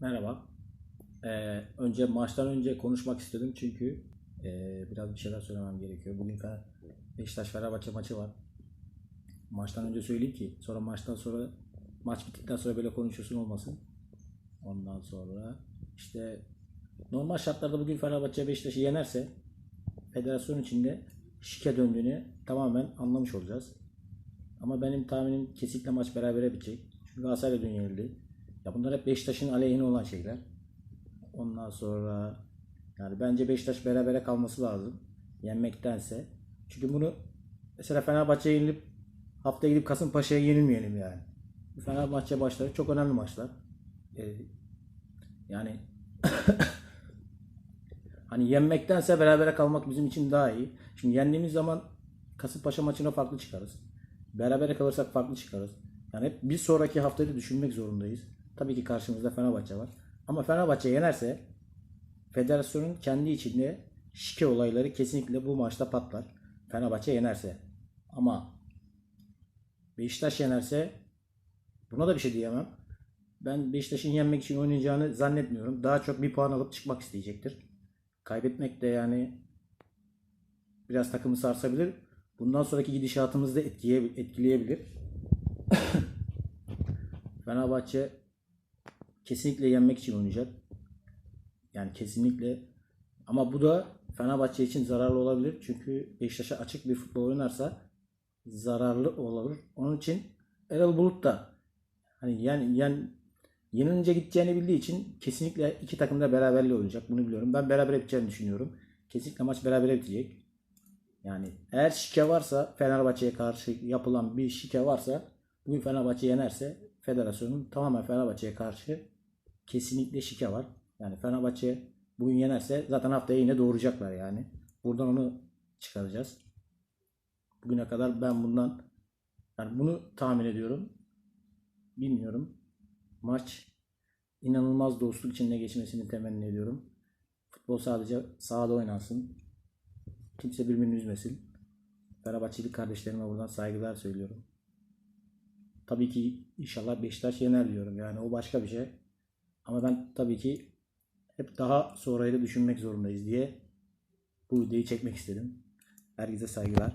Merhaba. Ee, önce maçtan önce konuşmak istedim çünkü ee, biraz bir şeyler söylemem gerekiyor. Bugün Fener, Beşiktaş Fenerbahçe maçı var. Maçtan önce söyleyeyim ki sonra maçtan sonra maç bittikten sonra böyle konuşuyorsun olmasın. Ondan sonra işte normal şartlarda bugün Fenerbahçe Beşiktaş'ı yenerse federasyon içinde şike döndüğünü tamamen anlamış olacağız. Ama benim tahminim kesinlikle maç berabere bitecek. Çünkü Galatasaray dün yenildi. Ya bunlar hep Beşiktaş'ın aleyhine olan şeyler. Ondan sonra yani bence Beşiktaş berabere kalması lazım. Yenmektense. Çünkü bunu mesela Fenerbahçe'ye yenilip haftaya gidip Kasımpaşa'ya yenilmeyelim yani. Fenerbahçe maçları çok önemli maçlar. Ee, yani hani yenmektense berabere kalmak bizim için daha iyi. Şimdi yendiğimiz zaman Kasımpaşa maçına farklı çıkarız. Berabere kalırsak farklı çıkarız. Yani hep bir sonraki haftayı düşünmek zorundayız. Tabii ki karşımızda Fenerbahçe var. Ama Fenerbahçe yenerse federasyonun kendi içinde şike olayları kesinlikle bu maçta patlar. Fenerbahçe yenerse. Ama Beşiktaş yenerse buna da bir şey diyemem. Ben Beşiktaş'ın yenmek için oynayacağını zannetmiyorum. Daha çok bir puan alıp çıkmak isteyecektir. Kaybetmek de yani biraz takımı sarsabilir. Bundan sonraki gidişatımızı da etkileyebilir. Fenerbahçe kesinlikle yenmek için oynayacak. Yani kesinlikle. Ama bu da Fenerbahçe için zararlı olabilir. Çünkü Beşiktaş'a açık bir futbol oynarsa zararlı olabilir. Onun için Erol Bulut da hani yani yen, yenilince gideceğini bildiği için kesinlikle iki takım da beraberliği olacak. Bunu biliyorum. Ben beraber biteceğini düşünüyorum. Kesinlikle maç beraber bitecek. Yani eğer şike varsa Fenerbahçe'ye karşı yapılan bir şike varsa bugün Fenerbahçe yenerse federasyonun tamamen Fenerbahçe'ye karşı kesinlikle şike var. Yani Fenerbahçe bugün yenerse zaten haftaya yine doğuracaklar yani. Buradan onu çıkaracağız. Bugüne kadar ben bundan yani bunu tahmin ediyorum. Bilmiyorum. Maç inanılmaz dostluk içinde geçmesini temenni ediyorum. Futbol sadece sahada oynansın. Kimse birbirini üzmesin. Fenerbahçeli kardeşlerime buradan saygılar söylüyorum. Tabii ki inşallah Beşiktaş yener diyorum. Yani o başka bir şey. Ama ben tabii ki hep daha sonrayı da düşünmek zorundayız diye bu videoyu çekmek istedim. Herkese saygılar.